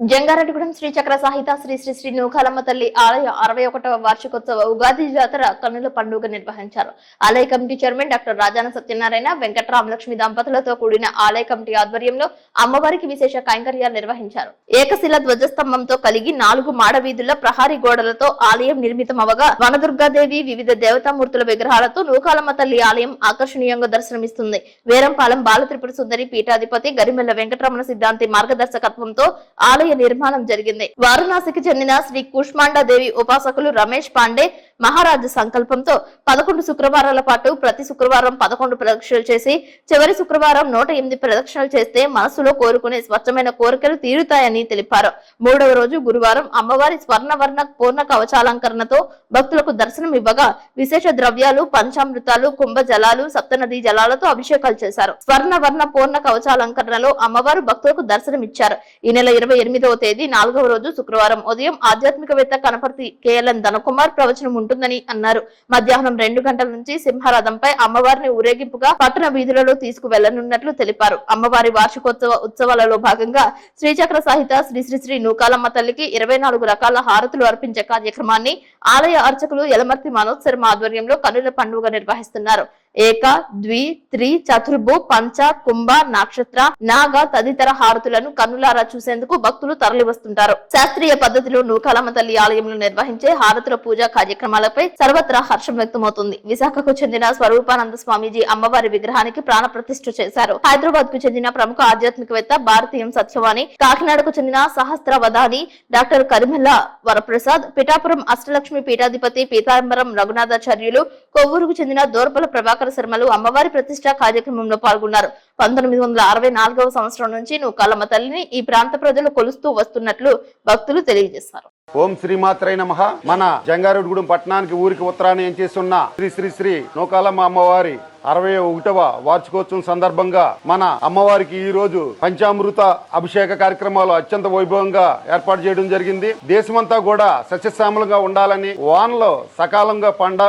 జంగారెడ్డిగూడెం శ్రీ చక్ర సాహిత శ్రీ శ్రీ శ్రీ నూకాలమ్మ తల్లి ఆలయ అరవై ఒకటవ వార్షికోత్సవ ఉగాది జాతర కన్నుల పండుగ నిర్వహించారు. ఆలయ committee chairman doctor Rajana Satyanarayana Venkataramalakshmi దంపతులతో కూడిన ఆలయ కమిటీ ఆధ్వర్యంలో అమ్మవారికి విశేష కైంకర్యాలు నిర్వహించారు. ఏకశిల ధ్వజస్తంభంతో కలిగి నాలుగు మాడ వీధుల ప్రహారీ గోడలతో ఆలయం నిర్మితమవగా వనదుర్గాదేవి వివిధ దేవతామూర్తుల విగ్రహాలతో నూకాలమ్మ తల్లి ఆలయం ఆకర్షణీయంగా దర్శనమిస్తుంది. వేరంపాలెం బాలత్రిపుర సుందరి పీఠాధిపతి గరిమెల్ల వెంకటరమణ సిద్ధాంతి మార్గదర్శకత్వంతో ఆలయ నిర్మాణం జరిగింది. వారణాసికి చెందిన శ్రీ కుష్మాండాదేవి ఉపాసకులు రమేష్ పాండే మహారాజు సంకల్పంతో పదకొండు శుక్రవారాల పాటు ప్రతి శుక్రవారం పదకొండు ప్రదక్షిణలు చేసి చివరి శుక్రవారం నూట ఎనిమిది ప్రదక్షిణలు చేస్తే మనసులో కోరుకునే స్వచ్ఛమైన కోరికలు తీరుతాయని తెలిపారు. మూడవ రోజు గురువారం అమ్మవారి స్వర్ణవర్ణ పూర్ణ కవచాలంకరణతో భక్తులకు దర్శనం ఇవ్వగా విశేష ద్రవ్యాలు పంచామృతాలు కుంభ జలాలు సప్తనదీ జలాలతో అభిషేకాలు చేశారు. స్వర్ణవర్ణ పూర్ణ కవచాలంకరణలో అమ్మవారు భక్తులకు దర్శనమిచ్చారు. ఈ నెల ఇరవై ఎనిమిదవ తేదీ నాలుగవ రోజు శుక్రవారం. ఉదయం ఆధ్యాత్మికవేత్త కనపర్తి కేఎల్ఎన్ ధనకుమార్ ప్రవచనం ఉంటుందని అన్నారు. మధ్యాహ్నం రెండు గంటల నుంచి సింహరథంపై అమ్మవారిని ఊరేగింపుగా పట్టణ వీధులలో తీసుకువెళ్ళనున్నట్లు తెలిపారు. అమ్మవారి వార్షికోత్సవ ఉత్సవాలలో భాగంగా శ్రీచక్ర సహిత శ్రీ శ్రీ శ్రీ నూకాలమ్మ తల్లికి ఇరవై నాలుగు రకాల హారతులు అర్పించే కార్యక్రమాన్ని ఆలయ అర్చకులు యలమర్తి మనోజ్ శర్మ ఆధ్వర్యంలో కనుల పండుగ నిర్వహిస్తున్నారు. ఏక ద్వి త్రి చతుర్భు పంచ కుంభ నక్షత్ర నాగ తదితర హారతులను కన్నులారా చూసేందుకు భక్తులు తరలి వస్తుంటారు శాస్త్రీయ పద్ధతిలో నూకాలమ్మ తల్లి ఆలయంలో నిర్వహించే హారతుల పూజా కార్యక్రమాలపై సర్వత్రా హర్షం వ్యక్తమవుతుంది. విశాఖకు చెందిన స్వరూపానంద స్వామీజీ అమ్మవారి విగ్రహానికి ప్రాణ ప్రతిష్ఠ చేశారు. హైదరాబాద్కు చెందిన ప్రముఖ ఆధ్యాత్మికవేత్త భారతీయం సత్యవాణి కాకినాడకు చెందిన సహస్రవదాని డాక్టర్ కరిమెల్ల వరప్రసాద్ పిఠాపురం అష్టలక్ష్మి పీఠాధిపతి పీతాంబరం రఘునాథాచార్యులు కొవ్వూరుకు చెందిన దోర్పల ప్రభాకర్ శర్మలు అమ్మవారి ప్రతిష్ట కార్యక్రమంలో పాల్గొన్నారు. పంతొమ్మిది వందల అరవై నాలుగవ సంవత్సరం నుంచి నూకాలమ్మ తల్లిని ఈ ప్రాంత ప్రజలు కొలుస్తూ వస్తున్నట్లు భక్తులు తెలియజేశారు. ఓం శ్రీమాత్రై నమ. మన జంగారెడ్డిగూడెం పట్టణానికి ఊరికి ఉత్తరాన్ని ఏం చేస్తున్న శ్రీ శ్రీ శ్రీ నూకాలమ్మ అమ్మవారి అరవై ఒకటవ వార్షికోత్సవం సందర్భంగా మన అమ్మవారికి ఈ రోజు పంచామృత అభిషేక కార్యక్రమాలు అత్యంత వైభవంగా ఏర్పాటు చేయడం జరిగింది. దేశమంతా కూడా సస్యశ్యామలంగా ఉండాలని వానలో సకాలంగా పండ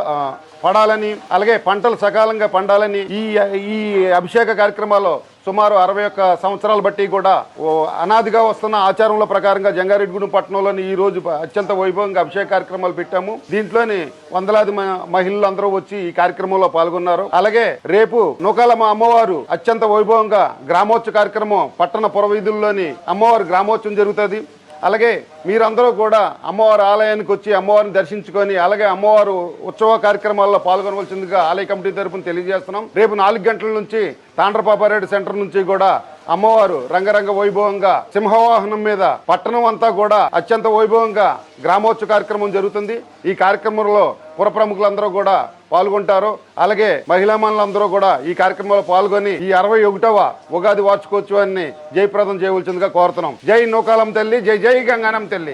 పడాలని అలాగే పంటలు సకాలంగా పండాలని ఈ ఈ అభిషేక కార్యక్రమాల్లో సుమారు అరవై ఒక్క సంవత్సరాలు బట్టి కూడా ఓ అనాదిగా వస్తున్న ఆచారంలో ప్రకారంగా జంగారెడ్డిగూడెం పట్టణంలోని ఈ రోజు అత్యంత వైభవంగా అభిషేక కార్యక్రమాలు పెట్టాము. దీంట్లోని వందలాది మ- మహిళలు అందరూ వచ్చి ఈ కార్యక్రమంలో పాల్గొన్నారు. అలాగే రేపు నూకాలమ్మ అమ్మవారు అత్యంత వైభవంగా గ్రామోత్సవ కార్యక్రమం పట్టణ పురవీధుల్లోని అమ్మవారి గ్రామోత్సవం జరుగుతుంది. అలాగే మీరందరూ కూడా అమ్మవారి ఆలయానికి వచ్చి అమ్మవారిని దర్శించుకొని అలాగే అమ్మవారు ఉత్సవ కార్యక్రమాల్లో పాల్గొనవలసిందిగా ఆలయ కమిటీ తరఫున తెలియజేస్తున్నాం. రేపు నాలుగు గంటల నుంచి తాండ్రపాపారెడ్డి సెంటర్ నుంచి కూడా అమ్మవారు రంగరంగ వైభవంగా సింహవాహనం మీద పట్టణం అంతా కూడా అత్యంత వైభవంగా గ్రామోత్సవ కార్యక్రమం జరుగుతుంది. ఈ కార్యక్రమంలో పుర ప్రముఖులందరూ కూడా పాల్గొంటారు. అలాగే మహిళా మనులందరూ కూడా ఈ కార్యక్రమంలో పాల్గొని ఈ అరవై ఒకటవ ఉగాది వార్షికోత్సవాన్ని జయప్రదం చేయవలసిందిగా కోరుతున్నాం. జై నూకాలం తల్లి జై జై గంగానం తల్లి.